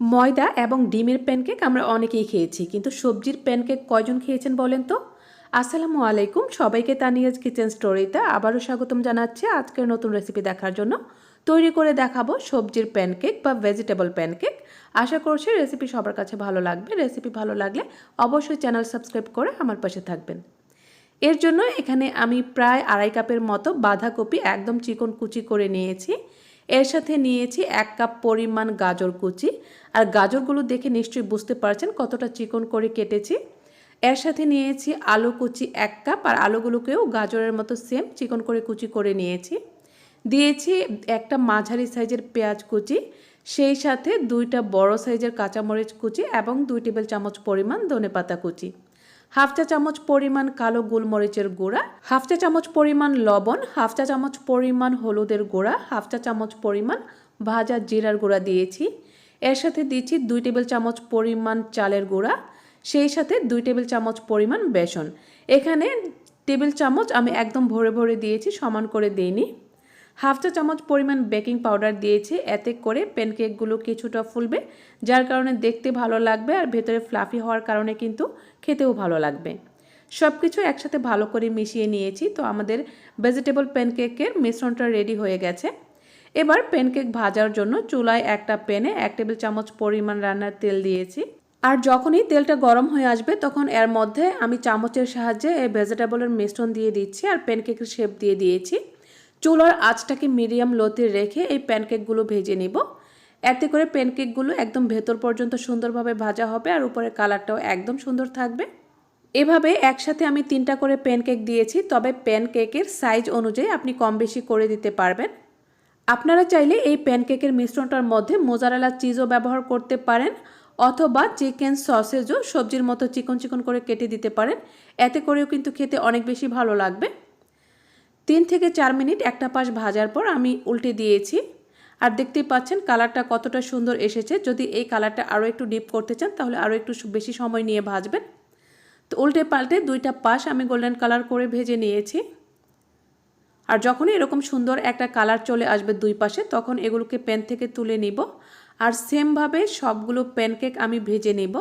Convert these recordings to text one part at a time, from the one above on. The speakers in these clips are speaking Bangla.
ময়দা এবং ডিমের প্যানকেক আমরা অনেকেই খেয়েছি, কিন্তু সবজির প্যানকেক কয়জন খেয়েছেন বলেন তো? আসসালামু আলাইকুম, সবাইকে তানিয়াজ কিচেন স্টোরিতে আবারও স্বাগতম জানাচ্ছি আজকের নতুন রেসিপি দেখার জন্য। তৈরি করে দেখাবো সবজির প্যানকেক বা ভেজিটেবল প্যানকেক আশা করছি রেসিপি সবার কাছে ভালো লাগবে। রেসিপি ভালো লাগলে অবশ্যই চ্যানেল সাবস্ক্রাইব করে আমার পাশে থাকবেন। এর জন্য এখানে আমি প্রায় আড়াই কাপের মতো বাঁধাকপি একদম চিকন কুচি করে নিয়েছি। এর সাথে নিয়েছি এক কাপ পরিমাণ গাজর কুচি। আর গাজরগুলো দেখে নিশ্চয়ই বুঝতে পারছেন কতটা চিকন করে কেটেছি। এর সাথে নিয়েছি আলু কুচি এক কাপ, আর আলুগুলোকেও গাজরের মতো সেম চিকন করে কুচি করে নিয়েছি। দিয়েছি একটা মাঝারি সাইজের পেঁয়াজ কুচি, সেই সাথে দুইটা বড় সাইজের কাঁচামরিচ কুচি এবং দুই টেবিল চামচ পরিমাণ ধনেপাতা কুচি। হাফ চা চামচ পরিমাণ কালো গোলমরিচের গুঁড়া, হাফ চা চামচ পরিমাণ লবণ, হাফ চা চামচ পরিমাণ হলুদের গুঁড়া, হাফ চা চামচ পরিমাণ ভাজা জিরার গুঁড়া দিয়েছি। এর সাথে দিচ্ছি দুই টেবিল চামচ পরিমাণ চালের গুঁড়া, সেই সাথে দুই টেবিল চামচ পরিমাণ বেসন। এখানে টেবিল চামচ আমি একদম ভরে ভরে দিয়েছি, সমান করে দিইনি। হাফ চা চামচ পরিমাণ বেকিং পাউডার দিয়েছি, এতে করে প্যানকেকগুলো কিছুটা ফুলবে, যার কারণে দেখতে ভালো লাগবে আর ভেতরে ফ্লাফি হওয়ার কারণে কিন্তু খেতেও ভালো লাগবে। সব কিছু একসাথে ভালো করে মিশিয়ে নিয়েছি, তো আমাদের ভেজিটেবল প্যানকেকের মিশ্রণটা রেডি হয়ে গেছে। এবার প্যানকেক ভাজার জন্য চুলায় একটা প্যানে এক টেবিল চামচ পরিমাণ রান্নার তেল দিয়েছি। আর যখনই তেলটা গরম হয়ে আসবে, তখন এর মধ্যে আমি চামচের সাহায্যে এই ভেজিটেবলের মিশ্রণ দিয়ে দিচ্ছি আর প্যানকেকের শেপ দিয়ে দিয়েছি। চুলার আঁচটাকে মিডিয়াম লোতে রেখে এই প্যানকেকগুলো ভেজে নিব। এতে করে প্যানকেকগুলো একদম ভেতর পর্যন্ত সুন্দরভাবে ভাজা হবে আর উপরে কালারটাও একদম সুন্দর থাকবে। এভাবে একসাথে আমি তিনটা করে প্যানকেক দিয়েছি, তবে প্যানকেকের সাইজ অনুযায়ী আপনি কম বেশি করে দিতে পারবেন। আপনারা চাইলে এই প্যানকেকের মিশ্রণটার মধ্যে মোজারেলা চিজও ব্যবহার করতে পারেন, অথবা চিকেন সসেজও সবজির মতো চিকন চিকন করে কেটে দিতে পারেন। এতে করেও কিন্তু খেতে অনেক বেশি ভালো লাগবে। তিন থেকে চার মিনিট একটা পাশ ভাজার পর আমি উল্টে দিয়েছি। আর দেখতেই পাচ্ছেন কালারটা কতটা সুন্দর এসেছে। যদি এই কালারটা আরও একটু ডিপ করতে চান, তাহলে আরও একটু বেশি সময় নিয়ে ভাজবেন। তো উল্টে পাল্টে দুইটা পাশ আমি গোল্ডেন কালার করে ভেজে নিয়েছি। আর যখনই এরকম সুন্দর একটা কালার চলে আসবে দুই পাশে, তখন এগুলোকে প্যান থেকে তুলে নিব। আর সেমভাবে সবগুলো প্যানকেক আমি ভেজে নেব।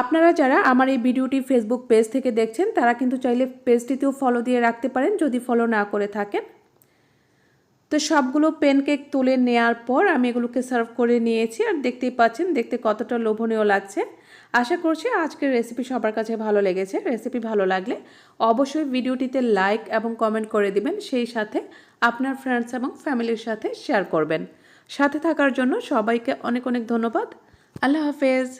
আপনারা যারা আমার এই ভিডিওটি ফেসবুক পেজ থেকে দেখছেন, তারা কিন্তু চাইলে পেজটিতেও ফলো দিয়ে রাখতে পারেন যদি ফলো না করে থাকেন। তো সবগুলো প্যানকেক তুলে নেওয়ার পর আমি এগুলোকে সার্ভ করে নিয়েছি আর দেখতেই পাচ্ছেন, দেখতে কতটা লোভনীয় লাগছে। আশা করছি আজকের রেসিপি সবার কাছে ভালো লেগেছে। রেসিপি ভালো লাগলে অবশ্যই ভিডিওটিতে লাইক এবং কমেন্ট করে দিবেন, সেই সাথে আপনার ফ্রেন্ডস এবং ফ্যামিলির সাথে শেয়ার করবেন। সাথে থাকার জন্য সবাইকে অনেক অনেক ধন্যবাদ। আল্লাহ হাফেজ।